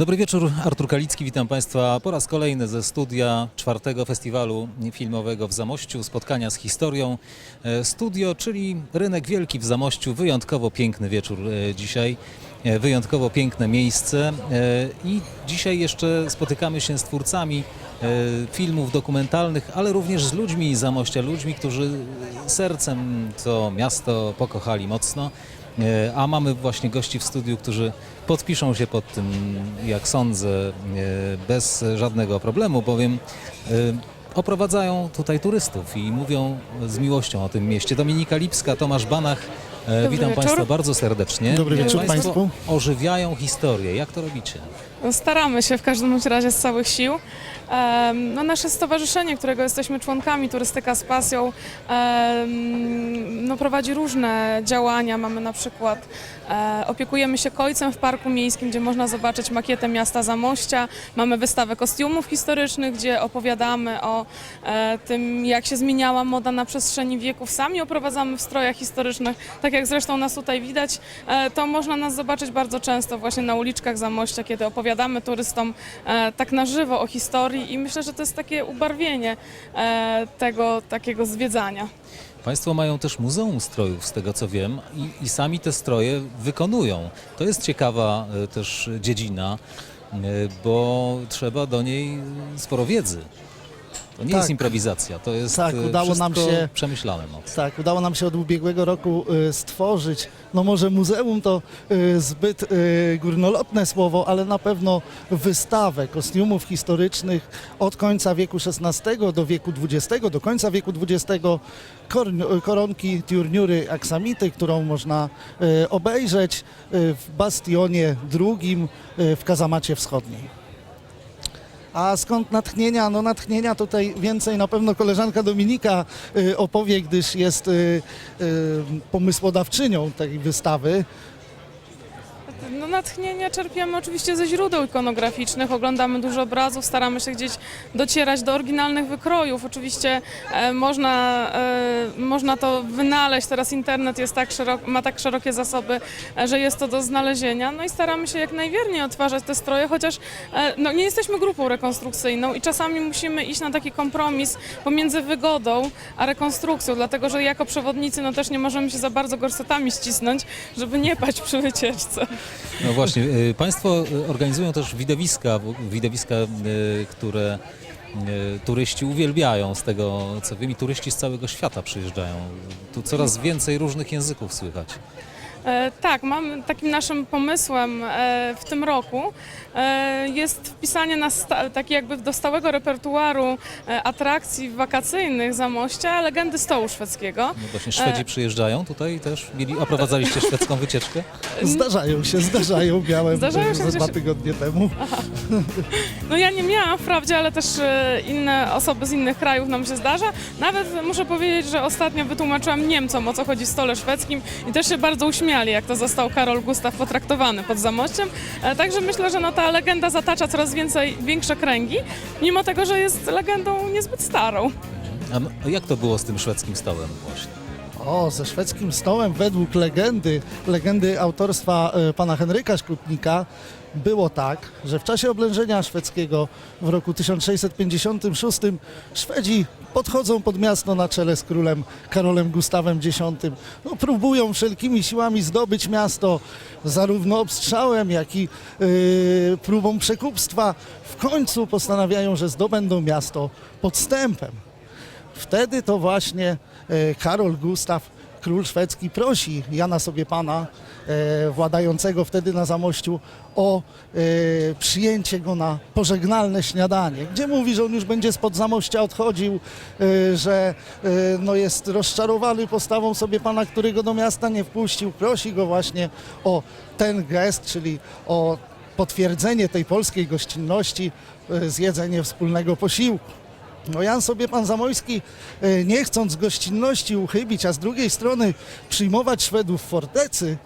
Dobry wieczór, Artur Kalicki, witam Państwa po raz kolejny ze studia czwartego festiwalu filmowego w Zamościu, spotkania z historią. E, Studio, czyli rynek wielki w Zamościu, wyjątkowo piękny wieczór e, dzisiaj, e, wyjątkowo piękne miejsce i dzisiaj jeszcze spotykamy się z twórcami filmów dokumentalnych, ale również z ludźmi Zamościa, ludźmi, którzy sercem to miasto pokochali mocno. E, A mamy właśnie gości w studiu, którzy podpiszą się pod tym, jak sądzę, e, bez żadnego problemu, bowiem e, oprowadzają tutaj turystów i mówią z miłością o tym mieście. Dominika Lipska, Tomasz Banach, Dobry witam wieczór. Państwa bardzo serdecznie. Dobry wieczór państwu. ożywiają historię. Jak to robicie? Staramy się w każdym razie z całych sił. No, nasze stowarzyszenie, którego jesteśmy członkami, Turystyka z Pasją, no, prowadzi różne działania. Mamy na przykład, e, opiekujemy się Kojcem w Parku Miejskim, gdzie można zobaczyć makietę miasta Zamościa. Mamy wystawę kostiumów historycznych, gdzie opowiadamy o e, tym, jak się zmieniała moda na przestrzeni wieków. Sami oprowadzamy w strojach historycznych, tak jak zresztą nas tutaj widać. E, to można nas zobaczyć bardzo często właśnie na uliczkach Zamościa, kiedy opowiadamy turystom e, tak na żywo o historii i myślę, że to jest takie ubarwienie e, tego takiego zwiedzania. Państwo mają też Muzeum Strojów, z tego co wiem, i, i sami te stroje wykonują. To jest ciekawa e, też dziedzina, bo trzeba do niej sporo wiedzy. To nie Tak. jest improwizacja, to jest Tak, e, udało nam się- przemyślane mocno. Tak, udało nam się od ubiegłego roku y, stworzyć, no może muzeum to y, zbyt górnolotne słowo, ale na pewno wystawę kostiumów historycznych od końca wieku XVI do wieku XX, do końca wieku XX, koronki Tiurniury Aksamity, którą można obejrzeć w bastionie drugim y, w Kazamacie Wschodniej. A skąd natchnienia? No natchnienia tutaj więcej na pewno koleżanka Dominika y, opowie, gdyż jest y, y, pomysłodawczynią tej wystawy. No, natchnienia czerpiemy oczywiście ze źródeł ikonograficznych, oglądamy dużo obrazów, staramy się gdzieś docierać do oryginalnych wykrojów. Oczywiście e, można, e, można to wynaleźć, teraz internet jest tak szerok, ma tak szerokie zasoby, e, że jest to do znalezienia. No i staramy się jak najwierniej odtwarzać te stroje, chociaż e, no, nie jesteśmy grupą rekonstrukcyjną i czasami musimy iść na taki kompromis pomiędzy wygodą a rekonstrukcją, dlatego że jako przewodnicy no, też nie możemy się za bardzo gorsetami ścisnąć, żeby nie paść przy wycieczce. No właśnie, e, Państwo e, organizują też widowiska, widowiska, e, które turyści uwielbiają, z tego co wiem, i turyści z całego świata przyjeżdżają. Tu coraz więcej różnych języków słychać. E, tak, mam takim naszym pomysłem e, w tym roku e, jest wpisanie na sta, taki jakby do stałego repertuaru atrakcji wakacyjnych Zamościa legendy stołu szwedzkiego. No właśnie Szwedzi przyjeżdżają tutaj też? Mieli, oprowadzaliście szwedzką wycieczkę? Zdarzają się, zdarzają, miałem Zdarzają się ze dwa tygodnie temu. No ja nie miałam wprawdzie, ale też inne osoby z innych krajów nam się zdarza. Nawet muszę powiedzieć, że ostatnio wytłumaczyłam Niemcom o co chodzi w stole szwedzkim i też się bardzo uśmiali, jak to został Karol Gustaw potraktowany pod Zamościem. E, Także myślę, że no ta legenda zatacza coraz więcej, większe kręgi, mimo tego, że jest legendą niezbyt starą. A no, jak to było z tym szwedzkim stołem właśnie? O, ze szwedzkim stołem według legendy, legendy autorstwa y, pana Henryka Szkutnika było tak, że w czasie oblężenia szwedzkiego w roku 1656 Szwedzi podchodzą pod miasto na czele z królem Karolem Gustawem X. No, próbują wszelkimi siłami zdobyć miasto, zarówno obstrzałem, jak i y, próbą przekupstwa. W końcu postanawiają, że zdobędą miasto podstępem. Wtedy to właśnie e, Karol Gustaw, król szwedzki, prosi Jana sobie pana, e, władającego wtedy na Zamościu, o e, przyjęcie go na pożegnalne śniadanie, gdzie mówi, że on już będzie spod Zamościa odchodził, e, że e, no jest rozczarowany postawą sobie pana, który go do miasta nie wpuścił. Prosi go właśnie o ten gest, czyli o potwierdzenie tej polskiej gościnności, e, zjedzenie wspólnego posiłku. No Jan sobie pan Zamojski, e, nie chcąc gościnności uchybić, a z drugiej strony przyjmować Szwedów w fortecy,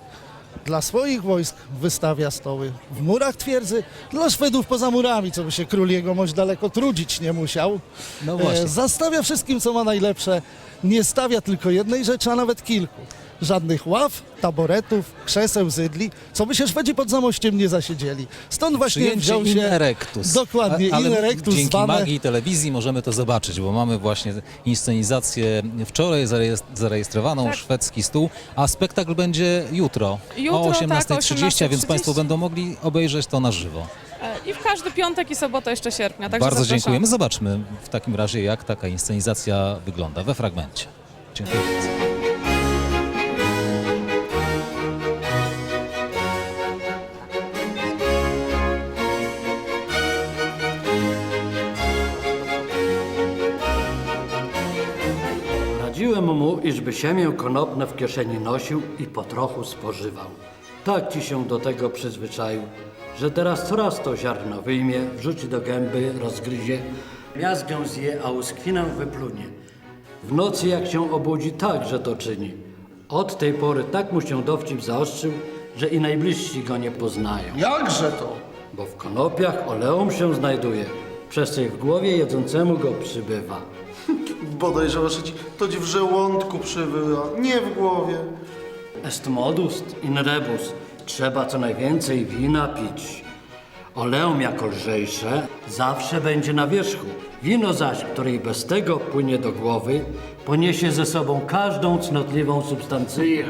dla swoich wojsk wystawia stoły w murach twierdzy, dla Szwedów poza murami, co by się król jego mość daleko trudzić nie musiał. No właśnie. E, Zastawia wszystkim, co ma najlepsze, nie stawia tylko jednej rzeczy, a nawet kilku. Żadnych ław, taboretów, krzeseł, zydli, co by się Szwedzi pod zamościem nie zasiedzieli. Stąd właśnie Przyjęcie wziął in się... erectus. Dokładnie, A- ale in erectus dzięki zwane... magii telewizji możemy to zobaczyć, bo mamy właśnie inscenizację wczoraj zarejes- zarejestrowaną, Tak. szwedzki stół, a spektakl będzie jutro, Jutro, o tak, o 18.30, a więc 18:30. Państwo będą mogli obejrzeć to na żywo. E, I w każdy piątek i sobotę jeszcze sierpnia. Także Bardzo zapraszamy. dziękujemy. Zobaczmy w takim razie, jak taka inscenizacja wygląda we fragmencie. Dziękuję bardzo. Iżby siemię konopne w kieszeni nosił i po trochu spożywał. Tak ci się do tego przyzwyczaił, że teraz coraz to ziarno wyjmie, wrzuci do gęby, rozgryzie, miazgę zje, a uskwinę wyplunie. W nocy jak się obudzi, tak, że to czyni. Od tej pory tak mu się dowcip zaostrzył, że i najbliżsi go nie poznają. Jakże to? Bo w konopiach oleum się znajduje, przez co w głowie jedzącemu go przybywa. Bodaj, że ci to ci w żołądku przybywa, nie w głowie. Est modus in rebus. Trzeba co najwięcej wina pić. Oleum jako lżejsze zawsze będzie na wierzchu. Wino zaś, które i bez tego płynie do głowy, poniesie ze sobą każdą cnotliwą substancję.